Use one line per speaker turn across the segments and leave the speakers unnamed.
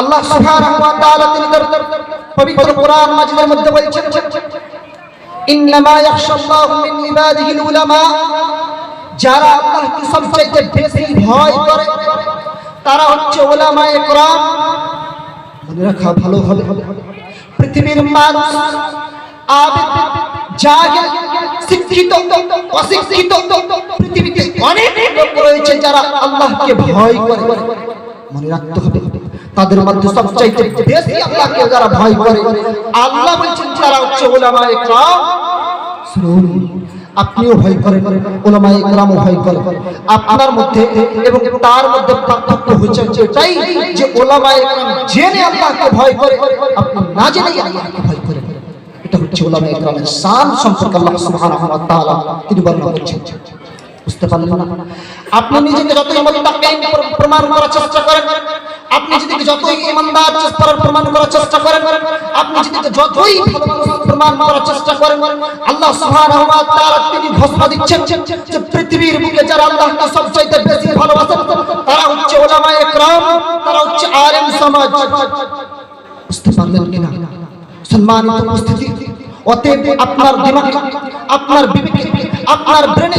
আল্লাহ সুবহানাহু ওয়া তাআলা তিনি তার পবিত্র কোরআন মাজিদের মধ্যে বলছেন, ইন্নামা ইয়াখশাল্লাহু মিন ইবাদিহিল উলামা যারা আল্লাহকে সবচেয়ে বেশি ভয় করে, তারা হচ্ছে ওলামায়ে কোরআন মনে রাখা ভালো হবে, পৃথিবীর মানুষ আবেদ জাহেল শিক্ষিত, অশিক্ষিত, পৃথিবীতে অনেক লোক রয়েছে যারা আল্লাহকে ভয় করে। মনে রাখতে হবে। তাদের মধ্যে সবচাইতে বেশি আল্লাহকে যারা ভয় করে, আল্লাহ বলছেন, যারা হচ্ছে ওলামায়ে কেরাম শুনুন, আপনিও ভয় করেন ওলামায়ে কেরামও ভয় করে আপনার মধ্যে এবং তার মধ্যে পার্থক্য হচ্ছে যে এটাই যে ওলামায়ে কেরাম জেনে আল্লাহকে ভয় করে, আপনি না জেনেই আল্লাহকে ভয় করেন। এটা হচ্ছে ওলামায়ে কেরামের শান সম্পর্কে আল্লাহ সুবহানাহু ওয়া তাআলা তিনি বর্ণনা বুঝতে পারলেন না। আপনি নিজেকে মুত্তাকিন প্রমাণ করার চেষ্টা করেন, আপনি যদি যতই ইমানদার প্রমাণ করার চেষ্টা করেন, আপনি যদি যতই প্রমাণ করার চেষ্টা করেন, আল্লাহ সুবহানাহু তিনি ঘোষণা দিচ্ছেন যে পৃথিবীর বুকে যারা আল্লাহকে সবচাইতে বেশি ভালোবাসেন, তারা হচ্ছে ওলামায়ে কেরাম তারা হচ্ছে আলেম সমাজ। বুঝতে পারলেন কিনা? সম্মানিত উপস্থিতি, অতএব আপনার দিমাগ, আপনার বিবেকে, আপনার ব্রেনে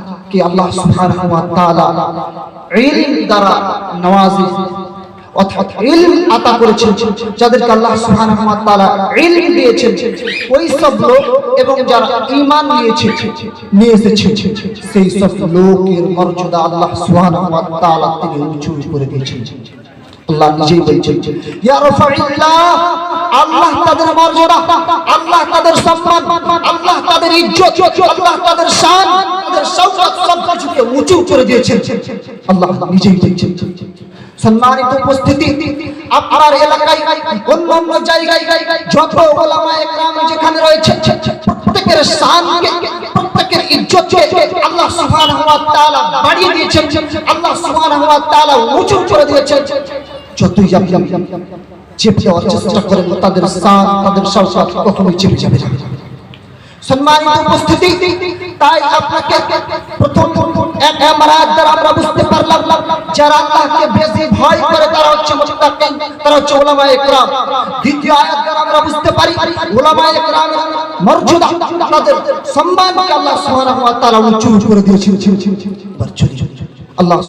কি আল্লাহ সুবহানাহু ওয়া তাআলা ইলম দ্বারা নওয়াজি অর্থাৎ ইলম আতা করেছেন, যাদেরকে আল্লাহ সুবহানাহু ওয়া তাআলা ইলম দিয়েছেন ওই সব লোক এবং যারা ঈমান নিয়েছে, নিয়ে এসেছে সেই সব লোকের মর্যাদা আল্লাহ সুবহানাহু ওয়া তাআলা তিনি উঁচু করে দিয়েছেন। আল্লাহ নিজেই বলছেন, ইয়া রাফাইল্লাহ আল্লাহ তাদের মর্যাদা, আল্লাহ তাদের সম্মান তাদের ইজ্জত, আল্লাহ তাদের শান, তাদের শওকত সব কিছুকে উঁচু করে দিয়েছেন। আল্লাহ নিজেই বলছেন সম্মানিত উপস্থিতি, আপনার এলাকায় অন্য অন্য জায়গায় যত ওলামায়ে কেরাম যেখানে রয়েছে, প্রত্যেকের শানকে, প্রত্যেকের ইজ্জতকে আল্লাহ সুবহানাহু ওয়া তাআলা বাড়িয়ে দিয়েছেন। আল্লাহ সুবহানাহু ওয়া তাআলা উঁচু করে দিয়েছেন। যতই আপনি চেপে যাওয়ার করেন, তাদের স্থান তাদের সরকার কখনোই চেপে যাবে না। সম্মানিত উপস্থিতি তাই আপনাকে প্রথম এক আমরাত দ্বারা আমরা বুঝতে পারলাম যারা আল্লাহকে বেশি ভয় করে তারা হচ্ছে মুত্তাকিন তারা হচ্ছে উলামায়ে কেরাম দ্বিতীয় আয়াত দ্বারা আমরা বুঝতে পারি উলামায়ে কেরামের মর্যাদা তাদের সম্মানকে আল্লাহ সুবহানাহু ওয়া তাআলা উঁচু করে দিয়েছেন এবার চলি আল্লাহ